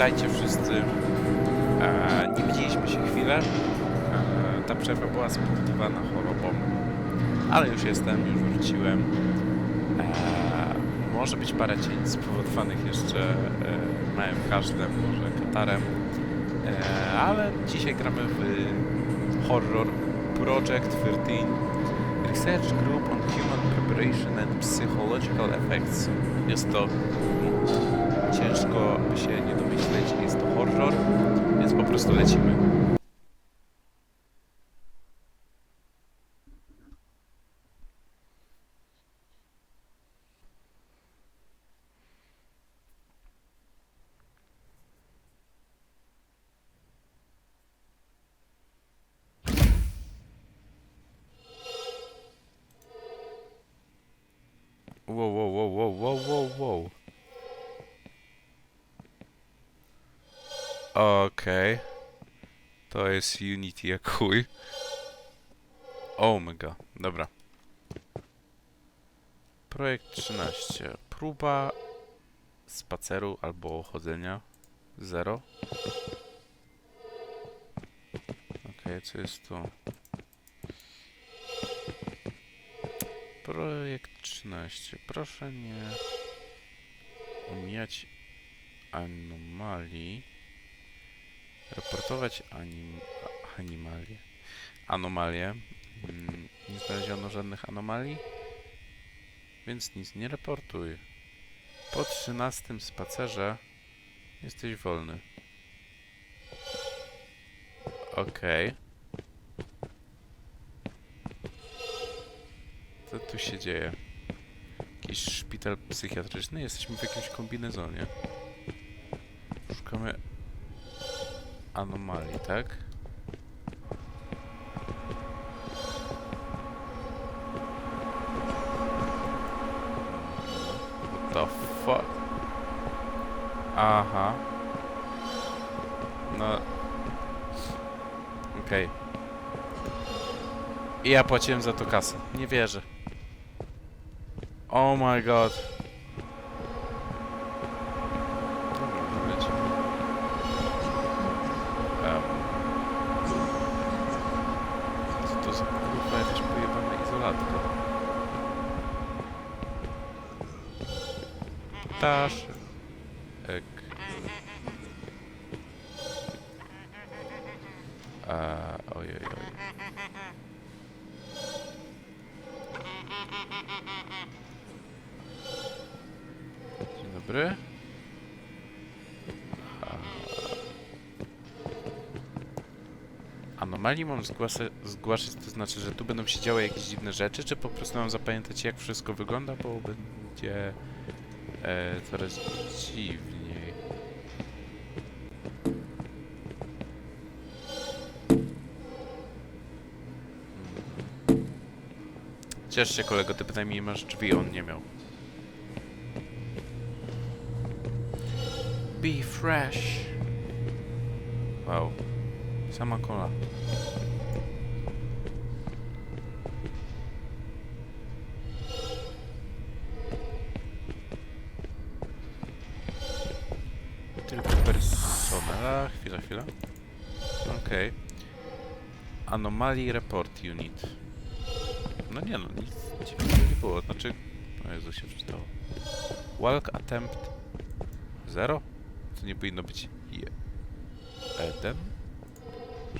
witajcie wszyscy. E, nie widzieliśmy się chwilę. E, ta przerwa była spowodowana chorobą, ale już jestem, już wróciłem. E, może być parę cień spowodowanych jeszcze małym kaszlem, może katarem, ale dzisiaj gramy w horror Project 13 Research Group on Human Preparation and Psychological Effects. Jest to ciężko by się nie domyśleć, jest to horror, więc po prostu lecimy. Wow, wow, wow, wow, wow, wow, wow. Okej. To jest Unity jak chuj. Omega. Dobra. Projekt 13. Próba spaceru albo chodzenia. 0. Okej, co jest tu? Projekt 13. Proszę nie omijać anomalii. Raportować anim animalie. Anomalie. Mm, nie znaleziono żadnych anomalii, więc nic nie raportuj. Po 13 spacerze jesteś wolny. Okej. Co tu się dzieje? Jakiś szpital psychiatryczny? Jesteśmy w jakimś kombinezonie. Szukamy anomalii, tak? The fuck? Aha. No. Okej. I ja płaciłem za to kasę. Nie wierzę. Oh my god. Dobra, lecimy. Em. Co to za kurwa jakaś pojebana izolatka? Ptaszek. Ek. A, ojej, ojej. Dzień dobry. Anomalii mam zgłasza- zgłaszać, to znaczy, że tu będą się działy jakieś dziwne rzeczy, czy po prostu mam zapamiętać jak wszystko wygląda, bo będzie e, coraz dziwniej. Ciesz się kolego, ty przynajmniej masz drzwi, on nie miał. Be fresh. Wow. Sama kola. Tylko personela. Chwila, chwila. Okej. Anomaly Report Unit. No nie no, nic ciekawego nie było. Znaczy... O Jezu, się wczytało. Walk Attempt... Zero? To nie powinno być... Je... Jeden?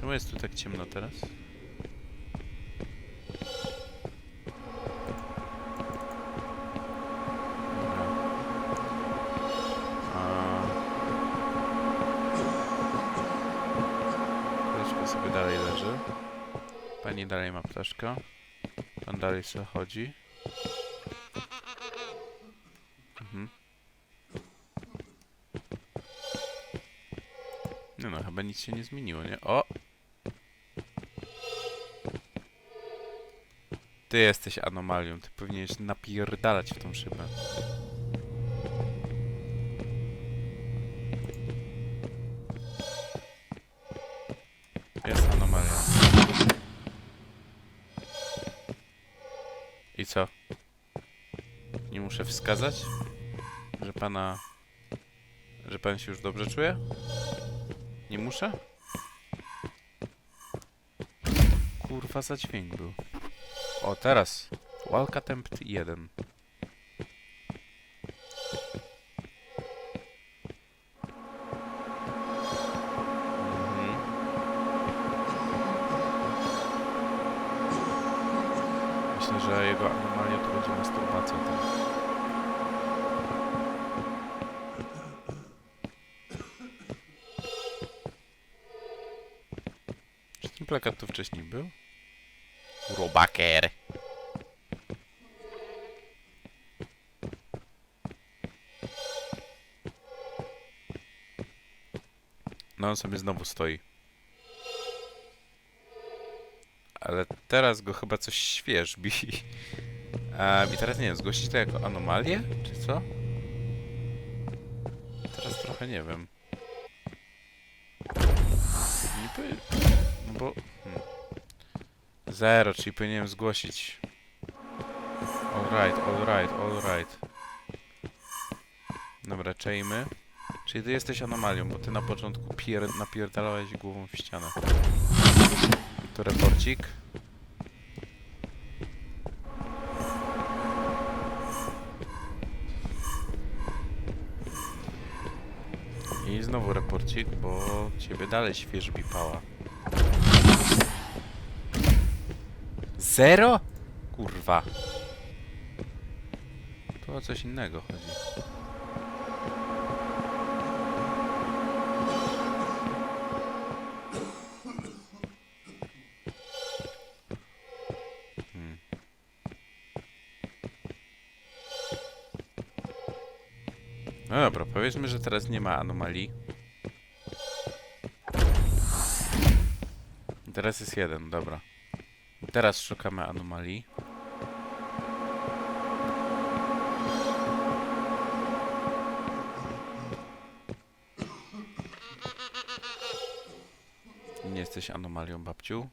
Czemu jest tu tak ciemno teraz? Sobie dalej leży. Pani dalej ma ptaszka. Pan dalej sobie chodzi. Mhm. No no, chyba nic się nie zmieniło, nie? O! Ty jesteś anomalią, ty powinieneś napierdalać w tą szybę. Wskazać, że pana Że pan się już dobrze czuje? Nie muszę? Kurwa, za dźwięk był. O, teraz. Walk attempt 1. plakat tu wcześniej był? Robaker. No on sobie znowu stoi. Ale teraz go chyba coś świeżbi. Um, I teraz nie wiem, zgłosić to jako anomalię? Czy co? Teraz trochę nie wiem. Powie... No bo... Hmm. Zero, czyli powinienem zgłosić. Alright, alright, alright. Dobra, czejmy. Czyli ty jesteś anomalią, bo ty na początku pier napierdalałeś głową w ścianę. To reporcik. I znowu reporcik, bo ciebie dalej świeżbi pała. Zero? Kurwa. Tu o coś innego chodzi. Dobra, powiedzmy, że teraz nie ma anomalii. Teraz jest jeden, dobra. Teraz szukamy anomalii. Nie jesteś anomalią, babciu.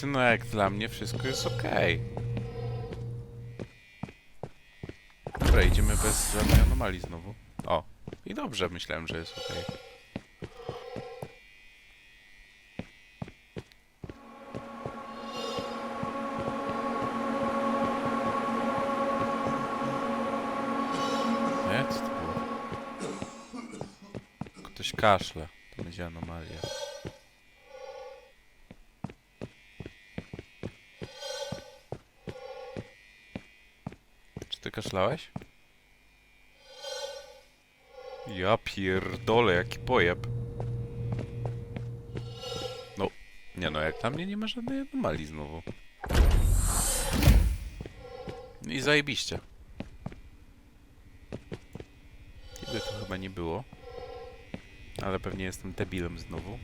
Hmm. No jak dla mnie wszystko jest ok. Dobra, idziemy bez żadnej anomalii znowu. O, i dobrze, myślałem, że jest ok. Nie? Co? Ktoś kaszle. To będzie anomalia. Czy ty kaszlałeś? Ja pierdolę, jaki pojeb. No, nie no, jak dla mnie nie ma żadnej anomalii znowu. I zajebiście. Ciebie to chyba nie było. Ale pewnie jestem debilem znowu.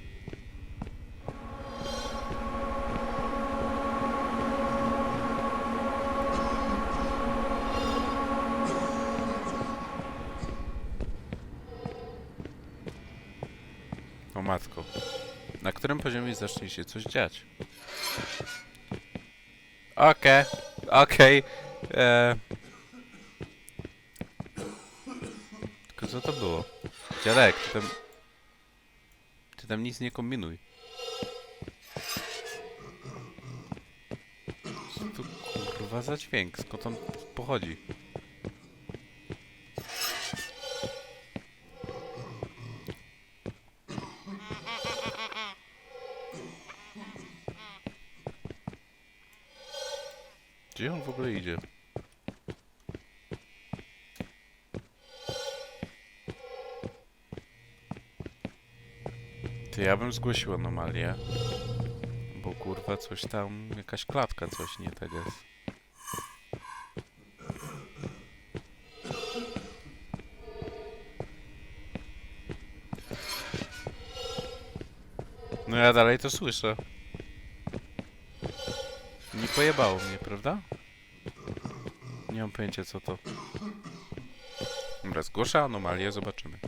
O matko. Na którym poziomie zacznie się coś dziać? Okej, okej. eee. Tylko co to było? Dziadek, ty tam... Ty tam nic nie kombinuj. Co to kurwa za dźwięk? Skąd on pochodzi? Ja bym zgłosił anomalię. Bo kurwa coś tam, jakaś klatka, coś nie tego jest. No ja dalej to słyszę. Nie pojebało mnie, prawda? Nie mam pojęcia co to. Dobra, zgłoszę anomalię, zobaczymy.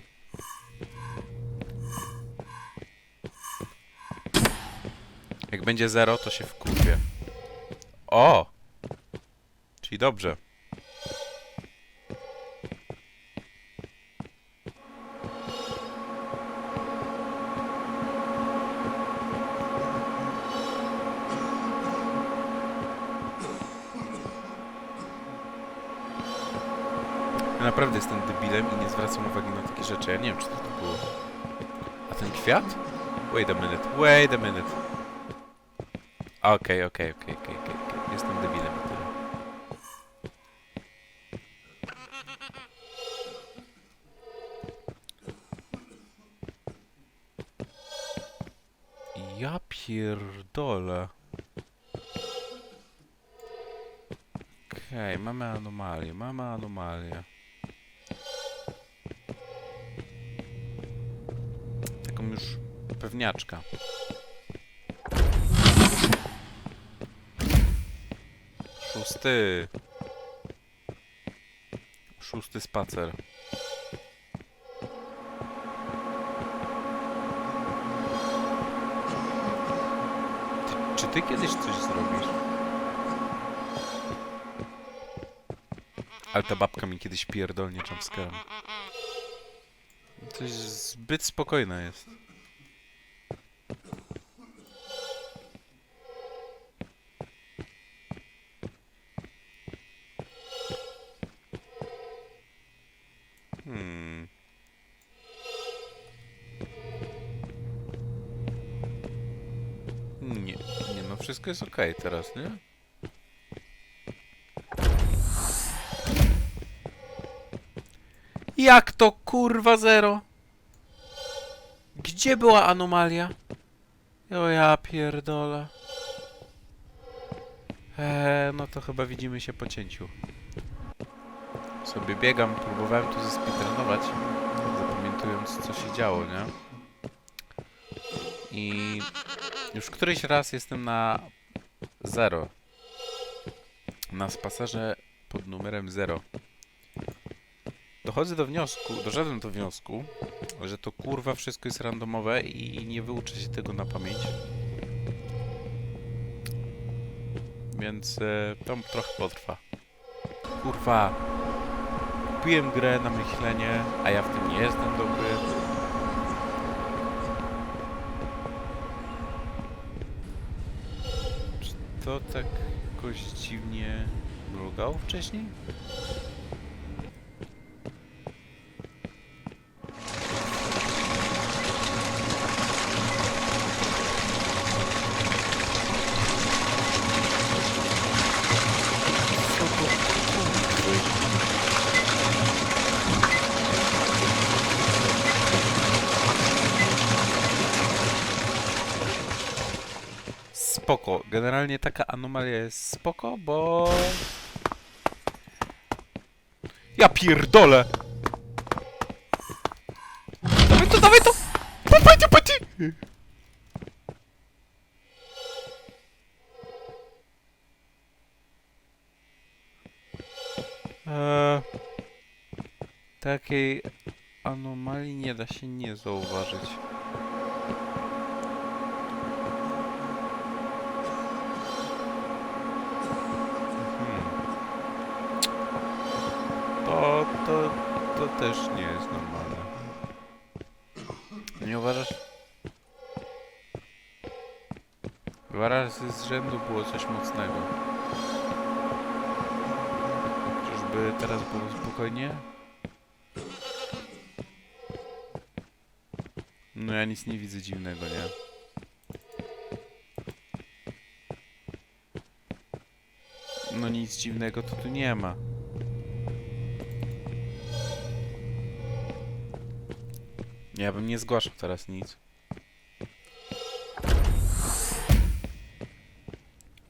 Jak będzie zero, to się wkurwię. O! Czyli dobrze. Ja naprawdę jestem debilem i nie zwracam uwagi na takie rzeczy. Ja nie wiem, czy to, to było. A ten kwiat? Wait a minute, wait a minute. Okej, okej, okej, okej, okej. Jestem debilem i tyle. Ja pierdolę. Okej, mamy anomalię, mamy anomalię. Taką już pewniaczka. Szósty. Szósty spacer. Ty, czy ty kiedyś coś zrobisz? Ale ta babka mi kiedyś pierdolnie jumpscarem. Jest zbyt spokojne jest. Wszystko jest okej teraz, nie? Jak to kurwa zero? Gdzie była anomalia? O ja pierdolę. Eee, no to chyba widzimy się po cięciu. Sobie biegam, próbowałem tu zespeedrunować, zapamiętując co się działo, nie? I już któryś raz jestem na zero. Na spacerze pod numerem 0. Dochodzę do wniosku, doszedłem do wniosku, że to kurwa wszystko jest randomowe i nie wyuczę się tego na pamięć. Więc e, to trochę potrwa. Kurwa. Kupiłem grę na myślenie, a ja w tym nie jestem dobry. To tak jakoś dziwnie mrugało wcześniej? Spoko. Generalnie taka anomalia jest spoko, bo... Ja pierdolę! Dawaj to, dawaj to! Popajcie, popajcie! Eee, takiej anomalii nie da się nie zauważyć. To, to, to też nie jest normalne. Nie uważasz? Dwa razy z rzędu było coś mocnego. Czyżby teraz było spokojnie? No ja nic nie widzę dziwnego, nie? No nic dziwnego to tu nie ma. Ja bym nie zgłaszał teraz nic.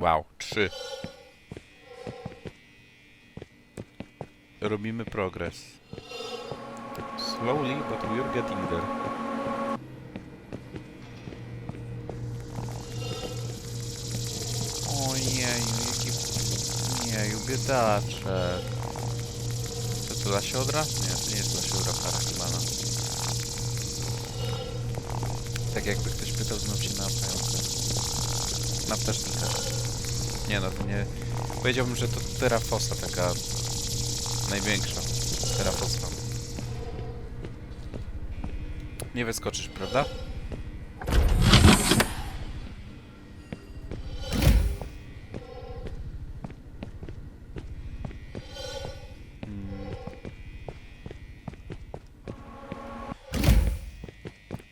Wow, trzy. Robimy progres. Slowly, but we're getting there. Ojeju, jaki... Jeju, biedaczek. To to lasiodra? Nie, to nie jest lasiodra Harakimana. Tak jakby ktoś pytał znów się na pająka. Na ptasznika. Nie no, to nie... Powiedziałbym, że to terafosa taka... Największa. Terafosa. Nie wyskoczysz, prawda?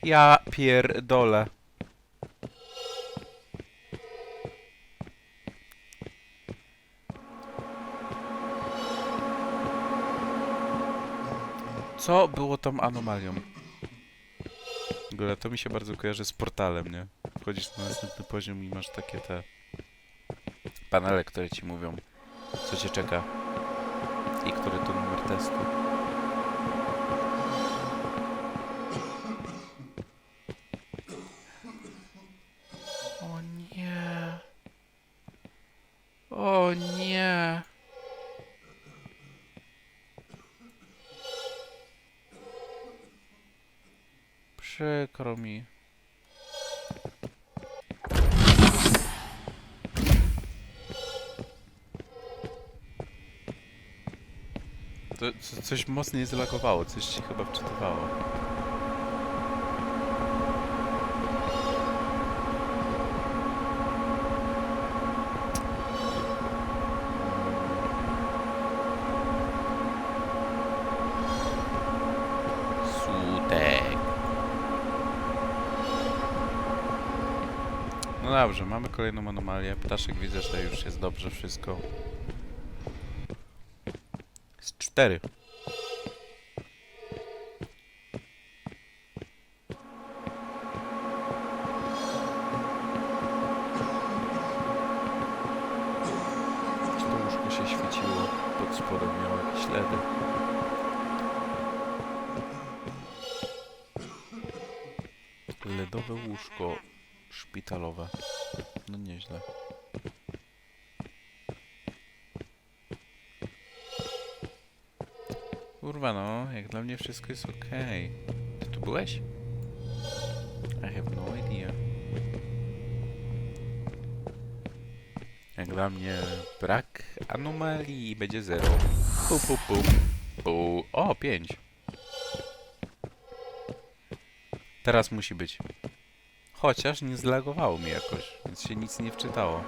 Ja pierdolę. Co było tą anomalią? W to mi się bardzo kojarzy z portalem, nie? Wchodzisz na następny poziom i masz takie te panele, które ci mówią, co cię czeka i który to numer testu. O nie. Przykro mi. To co, coś mocniej zlagowało, coś ci chyba wczytywało. No dobrze, mamy kolejną anomalię. Ptaszek widzę, że już jest dobrze wszystko. Z cztery. Mnie wszystko jest okej. Ty tu byłeś? I have no idea. Jak dla mnie brak anomalii będzie zero. Pu, pu, pu. pu. O, pięć. Teraz musi być. Chociaż nie zlagowało mi jakoś, więc się nic nie wczytało.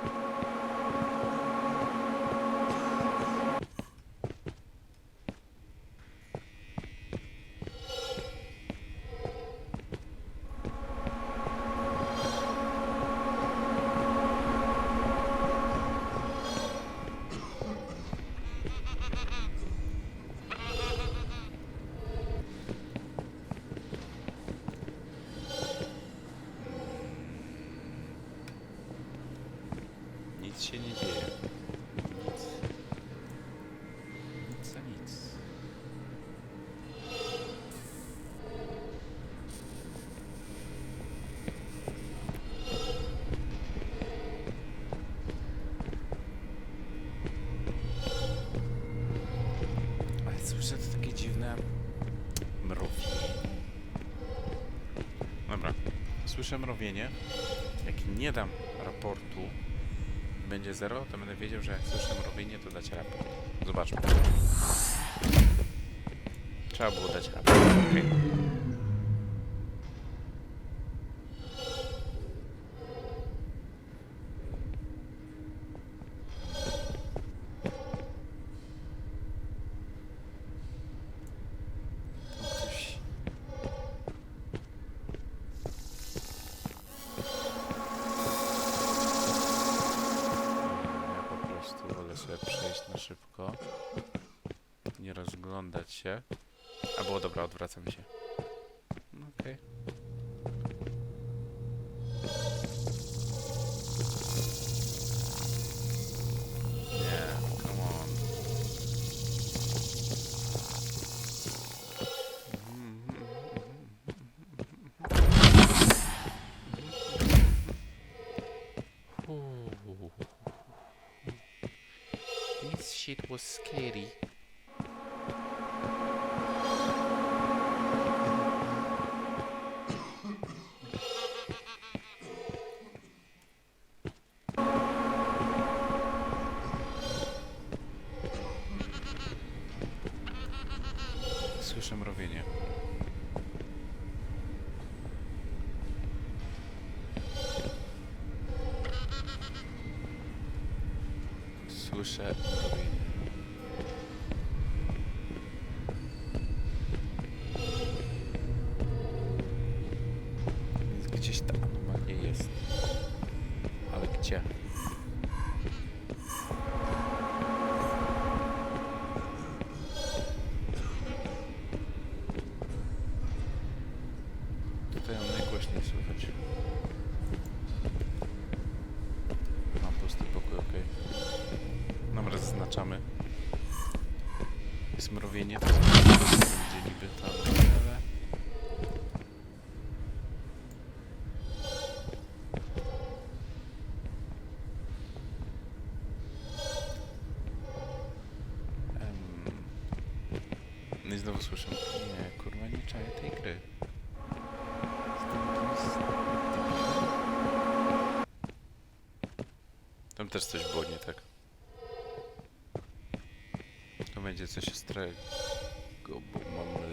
Nic się nie dzieje. Nic. Nic a nic. Ale słyszę to takie dziwne mrowienie. Dobra. Słyszę mrowienie. Jak nie dam raportu, będzie 0, to będę wiedział, że jak słyszę mrowienie, to dać raport. Zobaczmy. Trzeba było dać raport. okej. Się. A było dobra, odwracam się. No okej. Nie, come on. Ooh. This shit was scary. No i znowu słyszę. Nie, kurwa, nie czaję tej gry. Tam też coś było nie tak. To będzie coś ostrego, bo mam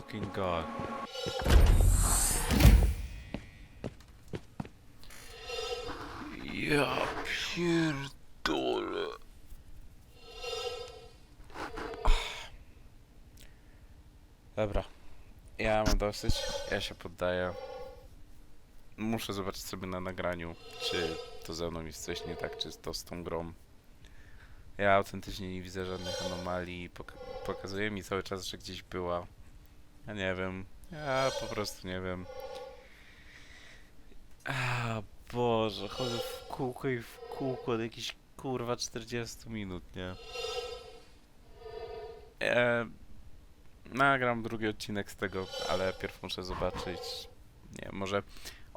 fucking god. Ja pierdolę. Dobra. Ja mam dosyć. Ja się poddaję. Muszę zobaczyć sobie na nagraniu, czy to ze mną jest coś nie tak, czy to z tą grą. Ja autentycznie nie widzę żadnych anomalii. Pok pokazuje mi cały czas, że gdzieś była. Ja nie wiem. Ja po prostu nie wiem. A Boże, chodzę w kółko i w kółko od jakichś kurwa 40 minut, nie? E, nagram drugi odcinek z tego, ale pierw muszę zobaczyć. Nie, może.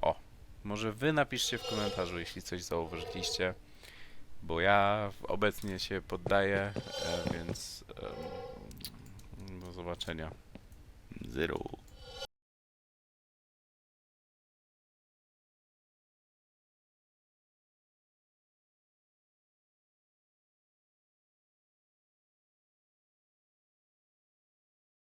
O, może wy napiszcie w komentarzu, jeśli coś zauważyliście. Bo ja obecnie się poddaję, e, więc. em, do zobaczenia. Zero.